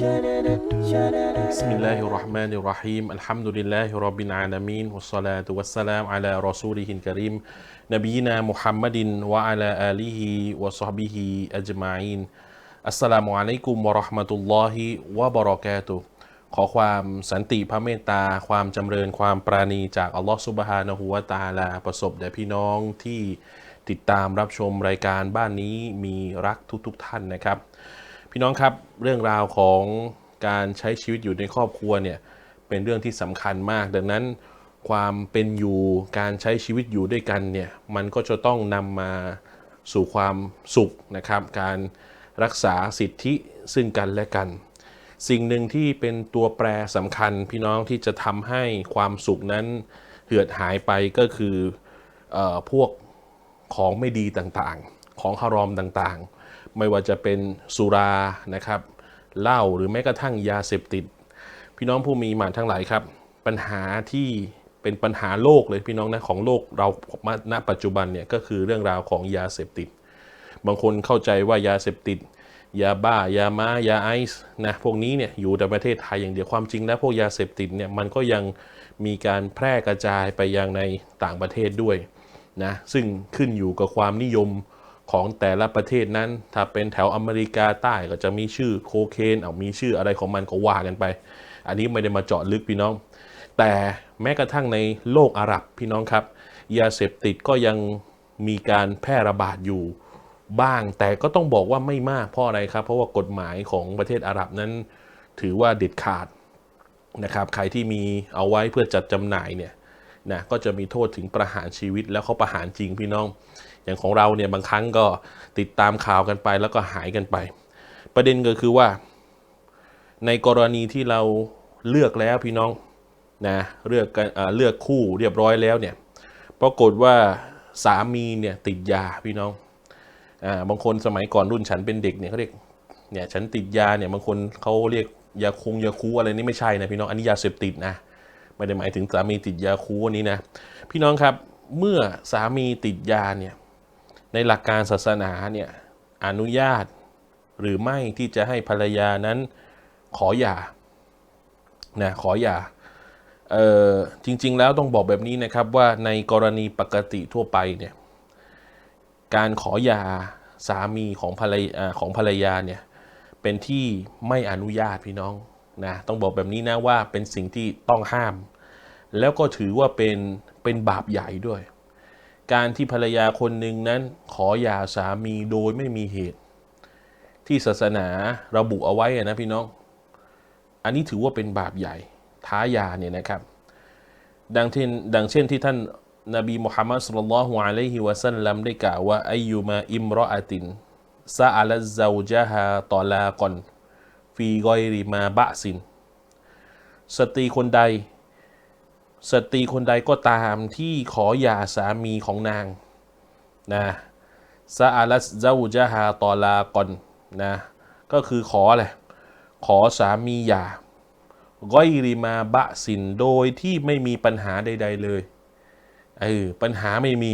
بسم الله الرحمن الرحيم الحمد لله رب العالمين والصلاة والسلام على رسوله الكريم نبينا محمد وعلى آله وصحبه أجمعين السلام عليكم ورحمة الله وبركاته ขอความสันติพระเมตตา ความจำเริญความปราณีจากอัลลอฮฺสุบฮานะฮูวะตะอาลา ประสบแด่พี่น้องที่ติดตามรับชมรายการบ้านนี้มีรักทุกๆทท่านนะครับ พี่น้องครับเรื่องราวของการใช้ชีวิตอยู่ในครอบครัวเนี่ยเป็นเรื่องที่สำคัญมาก ดังนั้นความเป็นอยู่การใช้ชีวิตอยู่ด้วยกันเนี่ยมันก็จะต้องนำมาสู่ความสุขนะครับ การรักษาสิทธิซึ่งกันและกัน สิ่งหนึ่งที่เป็นตัวแปรสำคัญพี่น้องที่จะทำให้ความสุขนั้นเหือดหายไปก็คือเออพวกของไม่ดีต่างๆ ของฮารอมต่างๆ ไม่ว่าจะเป็นสุรานะครับเหล้าหรือแม้กระทั่งยาเสพติด พี่น้องผู้มีหมานทั้งหลายครับ ปัญหาที่เป็นปัญหาโลกเลยพี่น้องนะของโลกเราณปัจจุบันเนี่ยก็คือเรื่องราวของยาเสพติด บางคนเข้าใจว่ายาเสพติด ยาบ้ายาม้ายาไอซ์นะพวกนี้เนี่ยอยู่ในประเทศไทยอย่างเดียวความจริงแล้วพวกยาเสพติดเนี่ยมันก็ยังมีการแพร่กระจายไปยังในต่างประเทศด้วยนะซึ่งขึ้นอยู่กับความนิยม ของแต่ละประเทศนั้น ถ้าเป็นแถวอเมริกาใต้ก็จะมีชื่อโคเคนเอามีชื่ออะไรของมันก็ว่ากันไป อันนี้ไม่ได้มาเจาะลึกพี่น้อง แต่แม้กระทั่งในโลกอาหรับพี่น้องครับ ยาเสพติดก็ยังมีการแพร่ระบาดอยู่บ้าง แต่ก็ต้องบอกว่าไม่มากเพราะอะไรครับ เพราะว่ากฎหมายของประเทศอาหรับนั้น ถือว่าเด็ดขาดนะครับ ใครที่มีเอาไว้เพื่อจัดจำหน่ายเนี่ย นะก็จะมีโทษถึงประหารชีวิตแล้วเขาประหารจริงพี่น้อง อย่างของเราเนี่ยบางครั้งก็ติดตามข่าวกันไปแล้วก็หายกันไป ประเด็นก็คือว่า ในกรณีที่เราเลือกแล้วพี่น้องนะเลือกกันเลือกคู่เรียบร้อยแล้วเนี่ยปรากฏว่าสามีเนี่ยติดยาพี่น้องอ่าบางคนสมัยก่อนรุ่นฉันเป็นเด็กเนี่ยเขาเรียกเนี่ยฉันติดยาเนี่ยบางคนเขาเรียกยาคงยาคูอะไรนี่ไม่ใช่นะพี่น้องอันนี้ยาเสพติดนะ ไม่ได้หมายถึงสามีติดยาคูอันนี้นะ พี่น้องครับเมื่อสามีติดยาเนี่ยในหลักการศาสนาเนี่ยอนุญาตหรือไม่ที่จะให้ภรรยานั้นขอหย่านะขอหย่าเออจริง ๆ แล้วต้องบอกแบบนี้นะครับว่าในกรณีปกติทั่วไปเนี่ยการขอหย่าสามีของภรรยาของภรรยาเนี่ยเป็นที่ไม่อนุญาตพี่น้อง นะต้องบอกแบบนี้นะว่าเป็นสิ่งที่ต้องห้าม แล้วก็ถือว่าเป็นเป็นบาปใหญ่ด้วย การที่ภรรยาคนหนึ่งนั้นขอหย่าสามีโดยไม่มีเหตุ ที่ศาสนาระบุเอาไว้นะพี่น้อง อันนี้ถือว่าเป็นบาปใหญ่ท้ายาเนี่ยนะครับ ดังเช่นดังเช่นที่ท่านนบีมุฮัมมัดสุลลัลฮุอะลัยฮิวะสัลลัมได้กล่าวว่าอายุมาอิมรออาตินซาอัลซาวจาฮาตอลากอน ฟีกอยริมาบะซิน สตรีคนใด สตรีคนใดก็ตามที่ขอหย่าสามีของนางนะซาอัลซาวจาฮาตอลากอนนะก็คือขออะไรขอสามีหย่าก้อยริมาบะสินโดยที่ไม่มีปัญหาใด ๆ เลยเออปัญหาไม่มี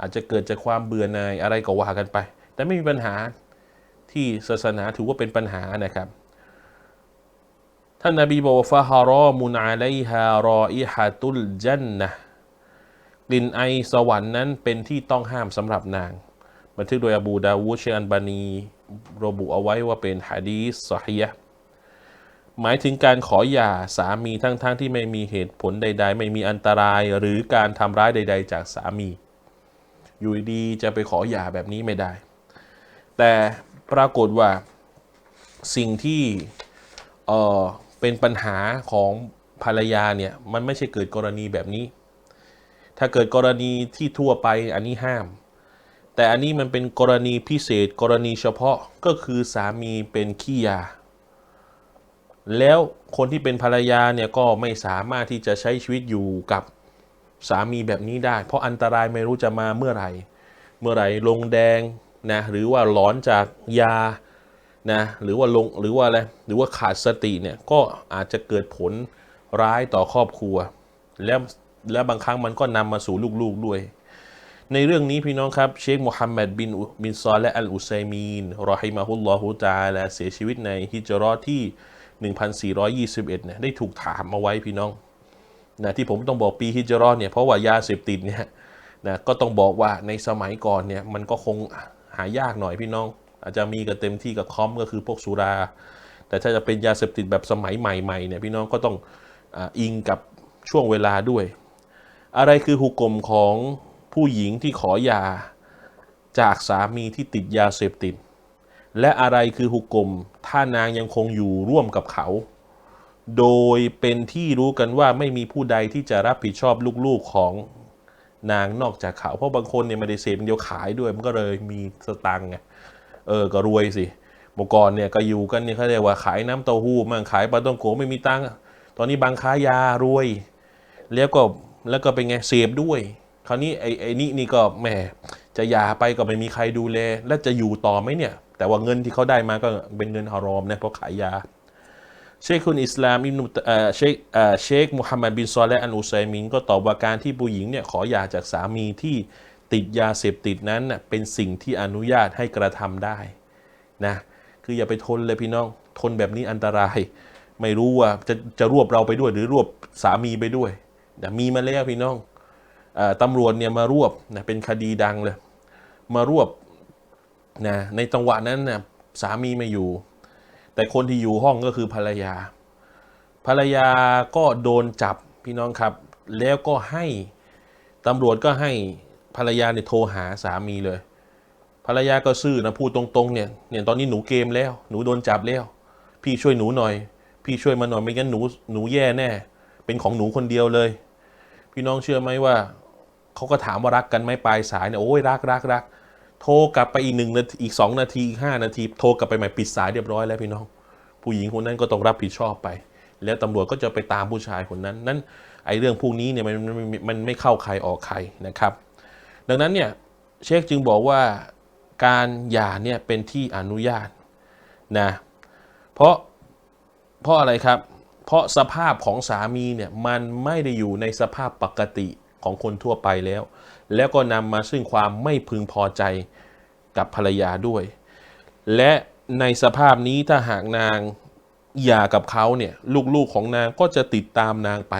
อาจจะเกิดจากความเบื่อหน่ายอะไรก็ว่ากันไป แต่ไม่มีปัญหาที่ศาสนาถือว่าเป็นปัญหานะครับ ท่านนบีบอกว่าฟาฮารอมุนอาไลฮารออิฮะตุลจันนะกลิ่นไอสวรรค์นั้นเป็นที่ต้องห้ามสำหรับนาง บันทึกโดยอบูดาวูเชอันบานีระบุเอาไว้ว่าเป็นฮะดีสซอฮียะหมายถึงการขอหย่าสามีทั้งๆทที่ไม่มีเหตุผลใด ๆ ไม่มีอันตราย หรือการทำร้ายใด ๆ จากสามี อยู่ดีจะไปขอหย่าแบบนี้ไม่ได้ แต่ปรากฏว่าสิ่งที่เออ เป็นปัญหาของภรรยาเนี่ยมันไม่ใช่เกิดกรณีแบบนี้ ถ้าเกิดกรณีที่ทั่วไปอันนี้ห้าม แต่อันนี้มันเป็นกรณีพิเศษกรณีเฉพาะก็คือสามีเป็นขี้ยา แล้วคนที่เป็นภรรยาเนี่ยก็ไม่สามารถที่จะใช้ชีวิตอยู่กับสามีแบบนี้ได้ เพราะอันตรายไม่รู้จะมาเมื่อไหร่ เมื่อไหร่ลงแดงนะหรือว่าหลอนจากยา นะหรือว่าลงหรือว่าอะไรหรือว่าขาดสติเนี่ยก็อาจจะเกิดผลร้ายต่อครอบครัว แล้วแล้วบางครั้งมันก็นำมาสู่ลูกๆด้วย ในเรื่องนี้พี่น้องครับเชคมูฮัมหมัดบินอุบินซอลและอัลอุซัยมีนรอฮิมาฮุลลอฮุตะอาลาเสียชีวิตในฮิจราะห์ที่ 1421เนี่ยได้ถูกถามมาไว้พี่น้องนะที่ผมต้องบอกปีฮิจราะห์เนี่ยเพราะว่ายาเสพติดเนี่ยนะก็ต้องบอกว่าในสมัยก่อนเนี่ยมันก็คงหายากหน่อยพี่น้อง อาจจะมีกับเต็มที่กับคอมก็คือพวกสุรา แต่ถ้าจะเป็นยาเสพติดแบบสมัยใหม่ๆเนี่ยพี่น้องก็ต้องออิงกับช่วงเวลาด้วย อะไรคือหุกกลมของผู้หญิงที่ขอยาจากสามีที่ติดยาเสพติด และอะไรคือหุกกลมถ้านางยังคงอยู่ร่วมกับเขา โดยเป็นที่รู้กันว่าไม่มีผู้ใดที่จะรับผิดชอบลูกๆของนางนอกจากเขา เพราะบางคนเนี่ยไม่ได้เสพเดียวขายด้วยมันก็เลยมีสตังค์ไง เออก็รวยสิเมื่อก่อนเนี่ยก็อยู่กันเนี่ยเขาเรียกว่าขายน้ำเต้าหู้มั่งขายปลาต้องโกไม่มีตังค์ตอนนี้บางค้ายารวย แล้วก็แล้วก็เป็นไงเสพด้วย คราวนี้ไอ้ไอ้นี่นี่ก็แหมจะยาไปก็ไม่มีใครดูแล แล้วจะอยู่ต่อไหมเนี่ย แต่ว่าเงินที่เขาได้มาก็เป็นเงินฮารอมนะเพราะขายยาเชคคุณอิสลามอิบนุเอ่อเชคเชคมุฮัมมัดบินซอลและอันอุซัยมินก็ตอบว่าการที่ผู้หญิงเนี่ยขอหย่าจากสามีที่ ติดยาเสพติดนั้นเป็นสิ่งที่อนุญาตให้กระทำได้นะคืออย่าไปทนเลยพี่น้องทนแบบนี้อันตราย ไม่รู้ว่าจะจะรวบเราไปด้วย หรือรวบสามีไปด้วยนะมีมาแล้วพี่น้องอตำรวจเนี่ยมารวบนะเป็นคดีดังเลย มารวบนะในจังหวะนั้นนะสามีไม่อยู่ แต่คนที่อยู่ห้องก็คือภรรยา ภรรยาก็โดนจับพี่น้องครับ แล้วก็ให้ตำรวจก็ให้ ภรรยาเนี่ยโทรหาสามีเลย ภรรยาก็ซื่อนะพูดตรงๆเนี่ยเนี่ยตอนนี้หนูเกมแล้ว หนูโดนจับแล้ว พี่ช่วยหนูหน่อย พี่ช่วยมาหน่อยไม่งั้นหนูหนูแย่แน่ เป็นของหนูคนเดียวเลย พี่น้องเชื่อไหมว่าเขาก็ถามว่ารักกันไหมปลายสายเนี่ยโอ้ยรักรักรักโทรกลับไปอีกหนึ่งนาทีอีกสองนาทีอีกห้านาที โทรกลับไปใหม่ปิดสายเรียบร้อยแล้วพี่น้อง ผู้หญิงคนนั้นก็ต้องรับผิดชอบไป แล้วตำรวจก็จะไปตามผู้ชายคนนั้นนั้นไอ้เรื่องพวกนี้เนี่ยมันมันมันมันไม่เข้าใครออกใครนะครับ ดังนั้นเนี่ยเชคจึงบอกว่าการหย่าเนี่ยเป็นที่อนุญาตนะเพราะเพราะอะไรครับ เพราะสภาพของสามีเนี่ยมันไม่ได้อยู่ในสภาพปกติของคนทั่วไปแล้ว แล้วก็นำมาซึ่งความไม่พึงพอใจกับภรรยาด้วย และในสภาพนี้ถ้าหากนางหย่ากับเขาเนี่ยลูกๆของนางก็จะติดตามนางไป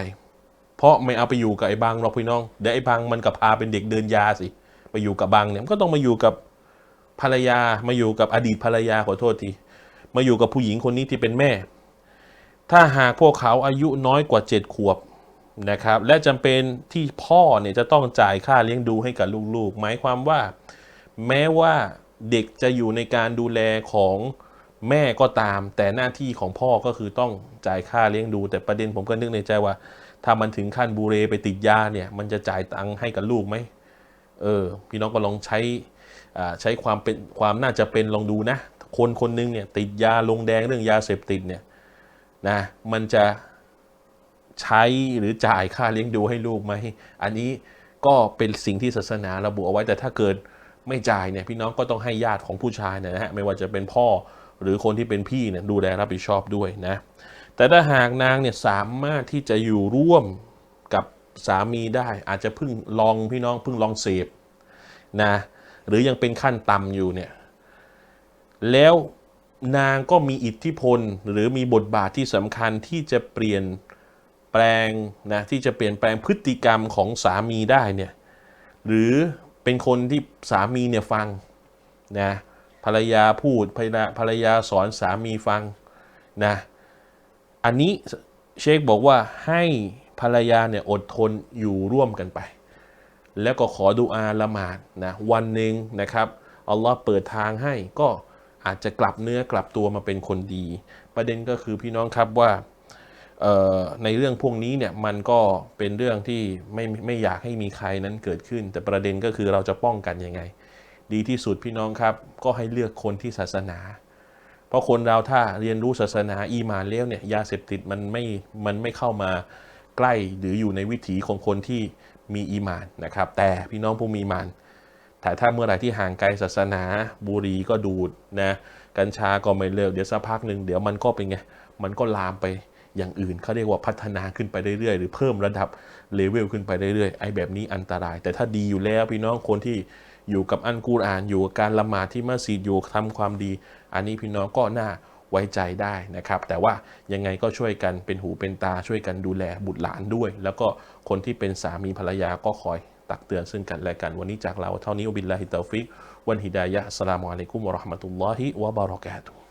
ราะไม่เอาไปอยู่กับไอ้บางหรอกพี่น้องเดี๋ยวไอ้บางมันกับพาเป็นเด็กเดินยาสิไปอยู่กับบางเนี่ยมันก็ต้องมาอยู่กับภรรยามาอยู่กับอดีตภรรยาขอโทษทีมาอยู่กับผู้หญิงคนนี้ที่เป็นแม่ ถ้าหากพวกเขาอายุน้อยกว่าเจ็ดขวบนะครับ และจำเป็นที่พ่อเนี่ยจะต้องจ่ายค่าเลี้ยงดูให้กับลูกๆ หมายความว่า แม้ว่าเด็กจะอยู่ในการดูแลของแม่ก็ตาม แต่หน้าที่ของพ่อก็คือต้องจ่ายค่าเลี้ยงดู แต่ประเด็นผมก็นึกในใจว่า ถ้ามันถึงขั้นบูเรไปติดยาเนี่ย มันจะจ่ายตังค์ให้กับลูกไหมเออ พี่น้องก็ลองใช้อ่าใช้ความเป็นความน่าจะเป็นลองดูนะ คนคนหนึงเนี่ยติดยาลงแดงเรื่องยาเสพติดเนี่ยนะมันจะใช้หรือจ่ายค่าเลี้ยงดูให้ลูกไหมอันนี้ก็เป็นสิ่งที่ศาสนาระบุเอาไว้แต่ถ้าเกิดไม่จ่ายเนี่ยพี่น้องก็ต้องให้ญาติของผู้ชายเนยนะฮะไม่ว่าจะเป็นพ่อหรือคนที่เป็นพี่เนี่ยดูแลรับผิดชอบด้วยนะ แต่ถ้าหากนางเนี่ยสามารถที่จะอยู่ร่วมกับสามีได้ อาจจะเพิ่งลองพี่น้องเพิ่งลองเสพนะหรือยังเป็นขั้นต่ำอยู่เนี่ยแล้วนางก็มีอิทธิพลหรือมีบทบาทที่สำคัญที่จะเปลี่ยนแปลงนะที่จะเปลี่ยนแปลงพฤติกรรมของสามีได้เนี่ยหรือเป็นคนที่สามีเนี่ยฟังนะภรรยาพูดภรรยาสอนสามีฟังนะ อันนี้เชคบอกว่าให้ภรรยาเนี่ยอดทนอยู่ร่วมกันไป แล้วก็ขอดูอาละหมาดนะวันหนึ่งนะครับอัลลอฮ์เปิดทางให้ก็อาจจะกลับเนื้อกลับตัวมาเป็นคนดี ประเด็นก็คือพี่น้องครับว่าในเรื่องพวกนี้เนี่ยมันก็เป็นเรื่องที่ไม่ไม่อยากให้มีใครนั้นเกิดขึ้น แต่ประเด็นก็คือเราจะป้องกันยังไง ดีที่สุดพี่น้องครับ ก็ให้เลือกคนที่ศาสนา เพราะคนเราถ้าเรียนรู้ศาสนาอีมานแล้วเนี่ยยาเสพติดมันไม่มันไม่เข้ามาใกล้หรืออยู่ในวิถีของคนที่มีอีมานนะครับ แต่พี่น้องผู้มีมานแต่ถ้าเมื่อไหร่ที่ห่างไกลศาสนาบุหรี่ก็ดูดนะกัญชาก็ไม่เลิกเดี๋ยวสักพักหนึ่งเดี๋ยวมันก็เป็นไงมันก็ลามไปอย่างอื่นเขาเรียกว่าพัฒนาขึ้นไปเรื่อยๆ หรือเพิ่มระดับเลเวลขึ้นไปเรื่อยๆไอ้แบบนี้อันตราย แต่ถ้าดีอยู่แล้วพี่น้องคนที่ อยู่กับอันกูรอานอยู่กับการละหมาดที่มัสยิดอยู่ทำความดี อันนี้พี่น้องก็น่าไว้ใจได้นะครับ แต่ว่ายังไงก็ช่วยกันเป็นหูเป็นตาช่วยกันดูแลบุตรหลานด้วย แล้วก็คนที่เป็นสามีภรรยาก็คอยตักเตือนซึ่งกันและกันวันนี้จากเราเท่านี้อบิลลาฮิตาฟิกวันฮิดายะฮ์อัสลามุอะลัยกุมวะราะห์มะตุลลอฮิวะบารอกาตุฮ